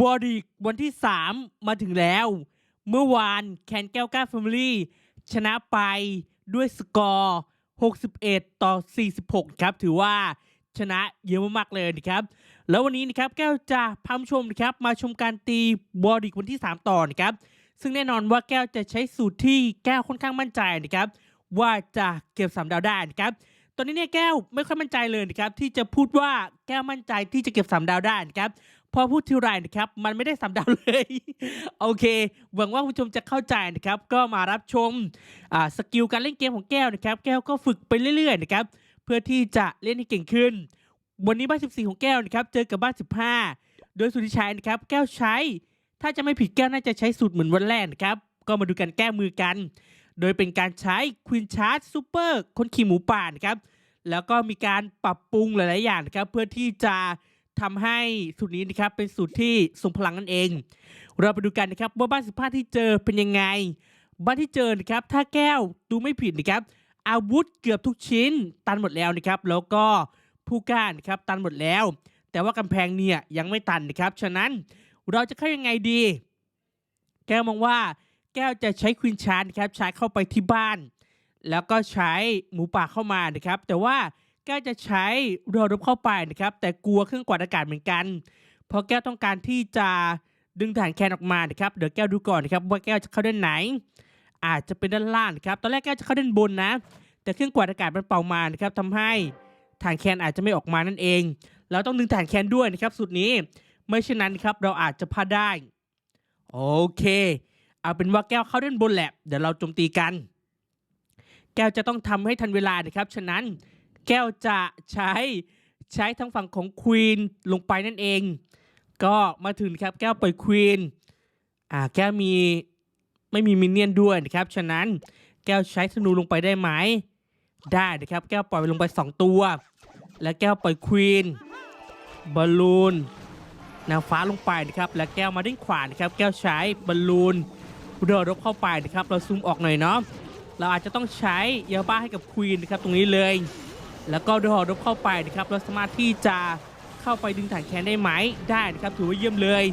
บอดีวันที่ 3 มาถึงแล้ว เมื่อวานแคนแก้วก้าแฟมิลี่ชนะไปด้วยสกอร์ 61 ต่อ 46 ครับ ถือว่าชนะเยอะมากๆเลยนะครับ แล้ววันนี้นะครับแก้วจะพาคุณผู้ชมนะครับมาชมการตีบอดีวันที่ 3 ต่อนะครับ ซึ่งแน่นอนว่าแก้วจะใช้สูตรที่แก้วค่อนข้างมั่นใจนะครับ ว่าจะเก็บสามดาวได้นะครับ ตอนนี้เนี่ยแก้วไม่ค่อยมั่นใจเลยนะครับที่จะพูดว่าแก้วมั่นใจที่จะเก็บสามดาวได้นะครับ พอพูดทีไรนะครับ มันไม่ได้สามดาวเลย โอเค หวังว่าคุณผู้ชมจะเข้าใจนะครับ ก็มารับชมสกิลการเล่นเกมของแก้วนะครับ แก้วก็ฝึกไปเรื่อยๆนะครับ เพื่อที่จะเล่นให้เก่งขึ้น วันนี้บ้าน 14 ของแก้วนะครับ เจอกับบ้าน 15 โดยสุธิชัยนะครับ แก้วใช้ ถ้าจะไม่ผิดแก้วน่าจะใช้สูตรเหมือนวันแรกนะครับ ก็มาดูกันแก้มือกัน โดยเป็นการใช้ควินชาร์จซูเปอร์คนขี่หมูป่านะครับ แล้วก็มีการปรับปรุงหลายๆอย่างนะครับ เพื่อที่จะ ทำให้สูตรนี้นะครับเป็นสูตรที่ทรงพลังนั่นเอง เราไปดูกันนะครับว่าบ้านสิบห้าที่เจอเป็นยังไง บ้านที่เจอนะครับถ้าแก้วดูไม่ผิดนะครับ อาวุธเกือบทุกชิ้นตันหมดแล้วนะครับ แล้วก็ผู้กล้านะครับตันหมดแล้ว แต่ว่ากำแพงเนี่ยยังไม่ตันนะครับ ฉะนั้นเราจะเข้ายังไงดี แก้วมองว่าแก้วจะใช้ควินชาร์นะครับใช้เข้าไปที่บ้าน แล้วก็ใช้หมูป่าเข้ามานะครับ แต่ว่า แก้วจะใช้เรือรบเข้าไปนะครับ แต่กลัวเครื่องกวาดอากาศเหมือนกัน เพราะแก้วต้องการที่จะดึงฐานแคนออกมานะครับเดี๋ยวแก้วดูก่อนนะครับว่าแก้วจะเข้าด้านไหน อาจจะเป็นด้านล่างนะครับตอนแรกแก้วจะเข้าด้านบนนะ แต่เครื่องกวาดอากาศมันเป่ามานะครับทำให้ฐานแคนอาจจะไม่ออกมานั่นเองเราต้องดึงฐานแคนด้วยนะครับสุดนี้ไม่เช่นนั้นครับเราอาจจะพลาดได้โอเค เอาเป็นว่าแก้วเข้าด้านบนแหละเดี๋ยวเราโจมตีกัน แก้วจะต้องทำให้ทันเวลานะครับฉะนั้น แก้วจะใช้ใช้ทางฝั่งของควีนลงไปนั่นเอง ก็มาถึงครับแก้วปล่อยควีนอ่าแก้วมีไม่มีมินเนี่ยนด้วยนะครับ ฉะนั้นแก้วใช้ธนูลงไปได้ไหม ได้นะครับ แก้วปล่อยไปลงไป 2 ตัว และแก้วปล่อยควีนบอลลูนนางฟ้าลงไปนะครับ และแก้วมาด้านขวานะครับ แก้วใช้บอลลูนเรือรบเข้าไปนะครับ เราซูมออกหน่อยเนาะเราอาจจะต้องใช้ยาบ้าให้กับควีนนะครับตรงนี้เลย แล้วก็เดอรบเข้าไปนะครับเราสามารถที่จะเข้าไปดึงฐานแขนได้ไหมได้นะครับถือว่าเยี่ยมเลย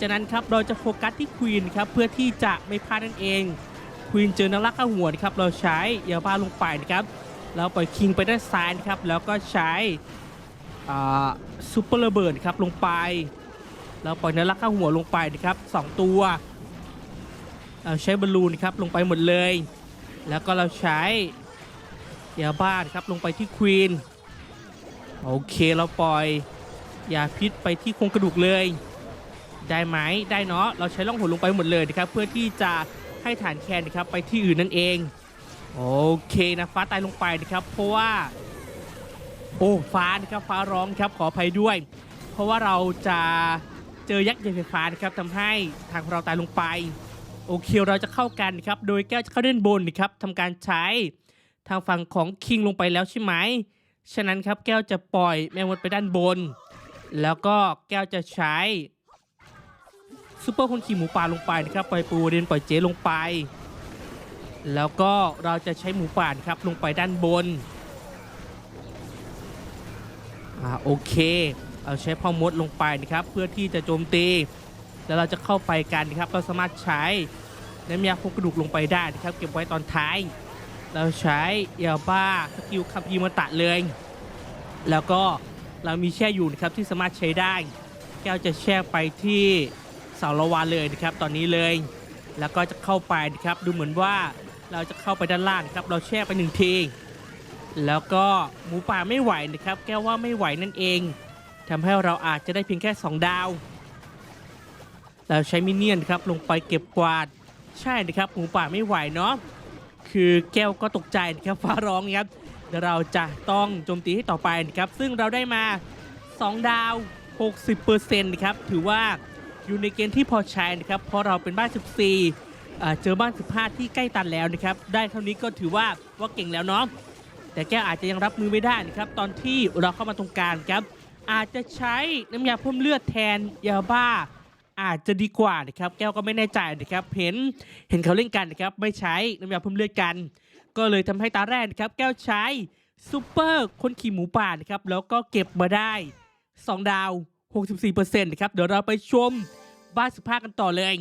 จากนั้นครับเราจะโฟกัสที่ควีนครับเพื่อที่จะไม่พลาดนั่นเองควีนเจอนักลักข้าหัวนะครับเราใช้ยาบ้าลงไปนะครับเราปล่อยคิงไปด้านซ้ายนะครับแล้วก็ใช้ซูเปอร์ระเบิดครับลงไปเราปล่อยนักลักข้าหัวลงไปนะครับสองตัวเราใช้บอลลูนครับลงไปหมดเลย แล้วก็เราใช้ ยาบ้านครับลงไปที่ควีนโอเคเราปล่อยยาพิษไปที่โครงกระดูกเลย ได้ไหมได้เนาะเราใช้ล่องหนลงไปหมดเลยนะครับเพื่อที่จะให้ฐานแคนนะครับไปที่อื่นนั่นเองโอเคนะฟ้าตายลงไปนะครับ เพราะว่าโอ้ฟ้านะครับฟ้าร้องครับขออภัยด้วย เพราะว่าเราจะเจอยักษ์ใหญ่ไฟฟ้านะครับทำให้ทางของเราตายลงไป โอเคเราจะเข้ากันนะครับโดยแก้วจะเข้าด้านบนนะครับทำการใช้ ทางฝั่งของคิงลงไปแล้วใช่ไหม ฉะนั้นครับแก้วจะปล่อยแมงมดไปด้านบน แล้วก็แก้วจะใช้ซูเปอร์คนขี่หมูป่าลงไปนะครับ ปล่อยปูเดนปล่อยเจลงไป แล้วก็เราจะใช้หมูป่านครับลงไปด้านบน อ่าโอเคเราใช้พ่อมดลงไปนะครับ เพื่อที่จะโจมตี แล้วเราจะเข้าไปกันนะครับ เราสามารถใช้น้ำยาพกกระดูกลงไปได้นะครับ เก็บไว้ตอนท้าย เราใช้ยาบ้าสกิลคัมภีมาตะเลย แล้วก็เรามีแช่อยู่นะครับที่สามารถใช้ได้ แก้วจะแช่ไปที่เสาละวานเลยนะครับ ตอนนี้เลย แล้วก็จะเข้าไปนะครับดูเหมือนว่าเราจะเข้าไปด้านล่างครับเราแช่ไปหนึ่งทีแล้วก็หมูป่าไม่ไหวนะครับ แก้วว่าไม่ไหวนั่นเองทำให้เราอาจจะได้เพียงแค่ 2 ดาว เราใช้มินเนี่ยนครับลงไปเก็บกวาดใช่นะครับหมูป่าไม่ไหวเนาะ คือแก้วก็ตกใจนะครับฟ้าร้องนะครับเดี๋ยวเราจะต้องโจมตีให้ต่อไปนะครับซึ่งเราได้มา 2 ดาว 60%นะครับถือว่าอยู่ในเกณฑ์ที่พอใช้นะครับเพราะเราเป็นบ้าน 14อ่เจอบ้าน 15 ที่ใกล้ตันแล้วนะครับได้เท่านี้ก็ถือว่าว่าเก่งแล้วเนาะแต่แก้วอาจจะยังรับมือไม่ได้นะครับตอนที่เราเข้ามาตรงกลางครับอาจจะใช้น้ำยาเพิ่มเลือดแทนยาบ้า อาจจะดีกว่านะครับ แก้วก็ไม่แน่ใจนะครับ เห็นเห็นเขาเล่นกันนะครับ ไม่ใช้น้ำยาเพิ่มเลือดกัน ก็เลยทำให้ตาแรกนะครับ แก้วใช้ซูเปอร์คนขี่หมูป่านะครับ แล้วก็เก็บมาได้ 2 ดาว 64%นะครับ เดี๋ยวเราไปชมบ้าน15กันต่อเลย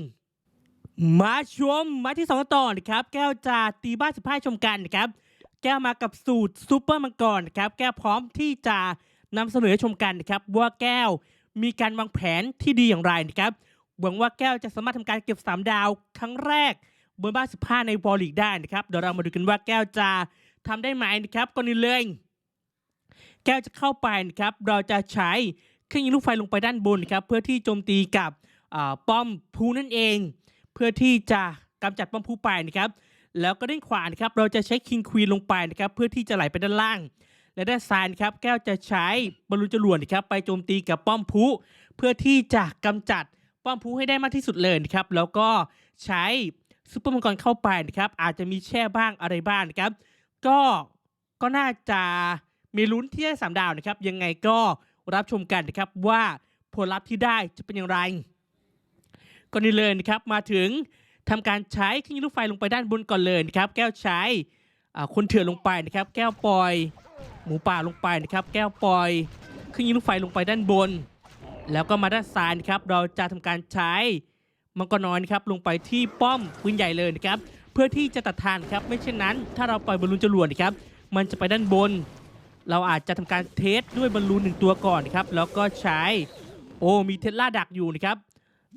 มาชมมาที่สองกันต่อนะครับ แก้วจะตีบ้าน15ชมกันนะครับ แก้วมากับสูตรซูเปอร์มังกรนะครับ แก้วพร้อมที่จะนำเสนอให้ชมกันนะครับว่าแก้ว มีการวางแผนที่ดีอย่างไรนะครับหวังว่าแก้วจะสามารถทำการเก็บ 3 ดาวครั้งแรกบนบ้าน15 ในบอลลีกได้นะครับเดี๋ยวเรามาดูกันว่าแก้วจะทำได้ไหมนะครับก่อนอื่นเลยแก้วจะเข้าไปนะครับเราจะใช้เครื่องยิงลูกไฟลงไปด้านบนนะครับเพื่อที่โจมตีกับป้อมพูนั่นเอง เพื่อที่จะกำจัดป้อมพูไปนะครับแล้วก็ด้านขวานะครับเราจะใช้คิงควีนลงไปนะครับเพื่อที่จะไหลไปด้านล่าง และด้านซ้ายนะครับแก้วจะใช้บอลลูนจรวดนครับไปโจมตีกับป้อมพูเพื่อที่จะกำจัดป้อมพูให้ได้มากที่สุดเลยนะครับแล้วก็ใช้ซุปเปอร์มังกรเข้าไปนะครับอาจจะมีแช่บ้างอะไรบ้างนะครับ ก็ก็น่าจะมีลุ้นที่ได้สามดาวนะครับ ยังไงก็รับชมกันนะครับว่าผลลัพธ์ที่ได้จะเป็นอย่างไรก่อนนี้เลยนะครับมาถึงทำการใช้เครื่องลูกไฟลงไปด้านบนก่อนเลยนะครับ แก้วใช้คนเถื่อนลงไปนะครับ แก้วปล่อย หมูป่าลงไปนะครับแก้วปล่อยเครื่องยิงลูกไฟลงไปด้านบน แล้วก็มาด้านซ้ายนะครับเราจะทำการใช้มังกรน้อยนะครับลงไปที่ป้อมปืนใหญ่เลยนะครับเพื่อที่จะตัดทานครับไม่เช่นนั้น ถ้าเราปล่อยบอลลูนจรวดนะครับมันจะไปด้านบน เราอาจจะทำการเทสด้วยบอลลูนหนึ่งตัวก่อนนะครับแล้วก็ใช้โอ้มีเทสลาดักอยู่นะครับ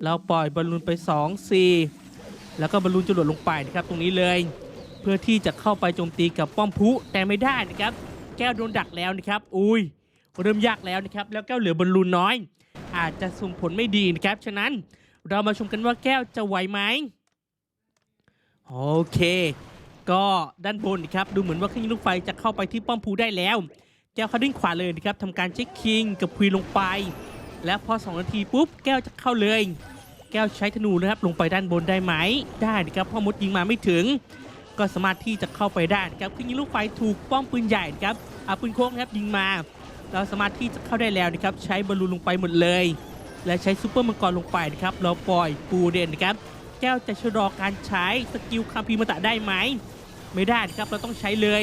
เราปล่อยบอลลูนไป 2 4 แล้วก็บอลลูนจรวดลงไปนะครับตรงนี้เลย เพื่อที่จะเข้าไปโจมตีกับป้อมพุแต่ไม่ได้นะครับ แก้วโดนดักแล้วนะครับ อุ้ยเริ่มยากแล้วนะครับ แล้วแก้วเหลือบอลลูนน้อย อาจจะส่งผลไม่ดีนะครับ ฉะนั้นเรามาชมกันว่าแก้วจะไหวไหมโอเค ก็ด้านบนนะครับ ดูเหมือนว่าเครื่องยิงลูกไฟจะเข้าไปที่ป้อมพูได้แล้ว แก้วเขาดิ้นขวาเลยนะครับทำการเช็คคิงกับควีลงไป และพอ 2 นาทีปุ๊บ แก้วจะเข้าเลย แก้วใช้ธนูนะครับลงไปด้านบนได้ไหม ได้นะครับเพอมดยิงมาไม่ถึง ก็สามารถที่จะเข้าไปได้นะครับเครื่องยิงลูกไฟถูกป้อมปืนใหญ่นะครับ อาปืนโค้งนะครับยิงมา เราสามารถที่จะเข้าได้แล้วนะครับ ใช้บอลลูนลงไปหมดเลย และใช้ซูเปอร์มังกรลงไปนะครับ เราปล่อยปูเด่นนะครับ แก้วจะชะลอการใช้สกิลคัมภีมาตะได้ไหม ไม่ได้นะครับ เราต้องใช้เลย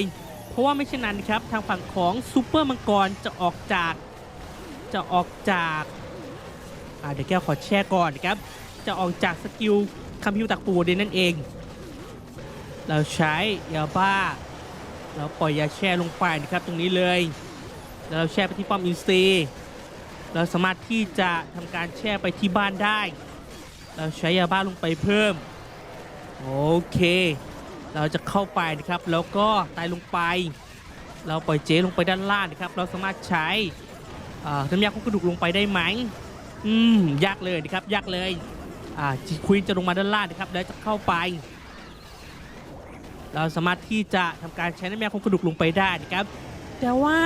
เพราะว่าไม่เช่นนั้นนครับ ทางฝั่งของซูเปอร์มังกรจะออกจาก จะออกจากเดี๋ยวแก้วขอแช่ก่อนนะครับ จะออกจากสกิลคัมภีมาตะปูเด่นนั่นเอง เราใช้ยาบ้า เราปล่อยยาแช่ลงไปนะครับตรงนี้เลยแล้วเราแช่ไปที่ป้อมอินซีเราสามารถที่จะทำการแช่ไปที่บ้านได้ เราใช้ยาบ้าลงไปเพิ่ม โอเค เราจะเข้าไปนะครับ แล้วก็ตายลงไป เราปล่อยเจลงไปด้านล่างนะครับ เราสามารถใช้น้ำยาคุกกระดูกลงไปได้ไหมอืมยากเลยนะครับยากเลยอ่าจีควีนจะลงมาด้านล่างนะครับแล้วจะเข้าไป เราสามารถที่จะทำการใช้น้ำยาคุกกระดูกลงไปได้นะครับ แต่ว่า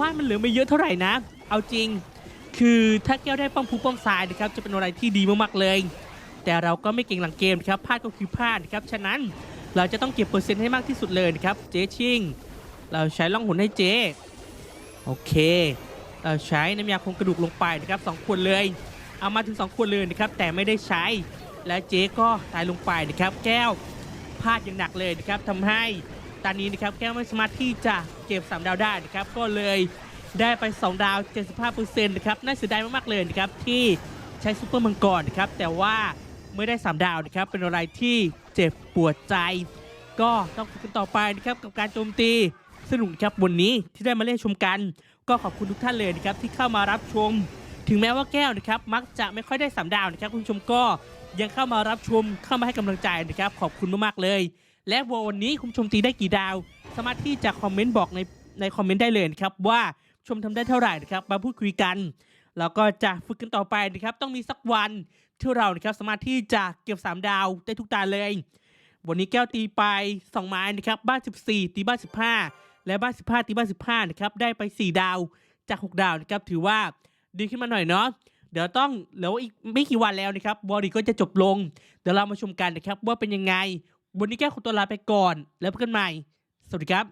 บ้านมันเหลือไม่เยอะเท่าไหร่นะ เอาจริง คือถ้าแก้วได้ป้อมพูป้อมซ้ายนะครับจะเป็นอะไรที่ดีมากๆเลย แต่เราก็ไม่เก่งหลังเกมนะครับพลาดก็คือพลาดนะครับฉะนั้นเราจะต้องเก็บเปอร์เซ็นต์ให้มากที่สุดเลยนะครับเจชิงเราใช้ล่องหนให้เจโอเค เราใช้น้ำยาคงกระดูกลงไปนะครับสองขวดเลยเอามาถึง 2 ขวดเลยนะครับแต่ไม่ได้ใช้และเจก็ตายลงไปนะครับแก้ว พลาดอย่างหนักเลยนะครับทำให้ตอนนี้นะครับแก้วไม่สามารถที่จะเก็บ 3 ดาวได้นะครับก็เลยได้ไป 2 ดาว 75%นะครับน่าเสียดายมากๆเลยนะครับที่ใช้ซูเปอร์มังกรนะครับแต่ว่าไม่ได้ 3 ดาวนะครับเป็นอะไรที่เจ็บปวดใจ ก็ต้องกกันต่อไปนะครับกับการโจมตีสนุกครับวันนี้ที่ได้มาเล่นชมกัน ก็ขอบคุณทุกท่านเลยนะครับที่เข้ามารับชม ถึงแม้ว่าแก้วนะครับมักจะไม่ค่อยได้สามดาวนะครับคุณผู้ชมก็ ยังเข้ามารับชมเข้ามาให้กำลังใจนะครับ ขอบคุณมากๆเลย และวันนี้คุณชมตีได้กี่ดาว สามารถที่จะคอมเมนต์บอกในในคอมเมนต์ได้เลยนะครับว่าชมทำได้เท่าไหร่นะครับมาพูดคุยกันแล้วก็จะฝึกกันต่อไปนะครับต้องมีสักวันที่เรานะครับสามารถที่จะเก็บ 3 ดาวได้ทุกตาเลย วันนี้แก้วตีไป 2 ไม้นะครับบ้าน 14 ตีบ้าน 15 และบ้าน 15 ตีบ้าน 15นะครับได้ไป 4 ดาวจาก 6 ดาวนะครับถือว่าดีขึ้นมาหน่อยเนาะ เดี๋ยวต้องเหลืออีกไม่กี่วันแล้วนะครับบอดี้ก็จะจบลง เดี๋ยวเรามาชมกันนะครับว่าเป็นยังไง วันนี้แก้วขอตัวลาไปก่อน แล้วพบกันใหม่ สวัสดีครับ